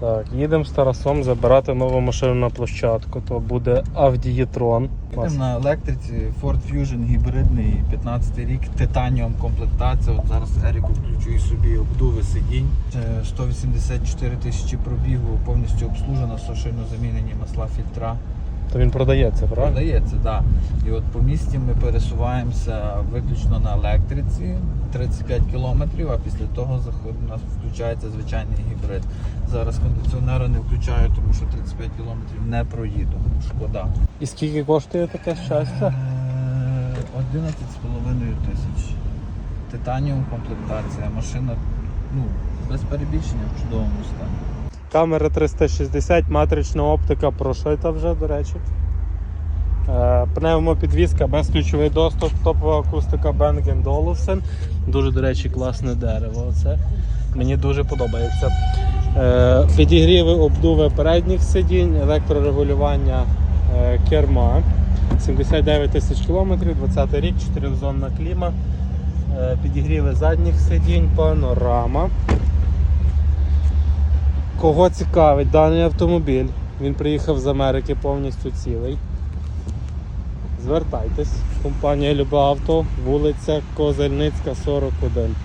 Так, їдемо з Тарасом забирати нову машину на площадку. То буде e-tron. Їдемо на електриці Ford Fusion гібридний 15 рік, титаніум комплектація. От зараз Еріку включу собі обдуви сидінь. Е, 184 тисячі пробігу, повністю обслужена, сушильно замінені масла фільтра. То він продається, правильно? Продається, так. Да. І от по місті ми пересуваємося виключно на електриці 35 кілометрів, а після того у нас включається звичайний гібрид. Зараз кондиціонера не включаю, тому що 35 кілометрів не проїду. Шкода. І скільки коштує таке щастя? Е, 11,5 тисяч. Титаніум комплектація. Машина ну, без перебільшення в чудовому стані. Камера 360, матрична оптика прошита вже, до речі. Е, Пневмопідвізка, безключовий доступ, топова акустика Bang Olufsen. Дуже, до речі, класне дерево. Оце. Мені дуже подобається. Е, Підігріви обдуви передніх сидінь, електрорегулювання е, керма. 79 тисяч кілометрів, 20 рік, 4-зонна кліма. Е, Підігріви задніх сидінь, панорама. Кого цікавить даний автомобіль? Він приїхав з Америки повністю цілий. Звертайтесь. Компанія Люба Авто, вулиця Козельницька, 41.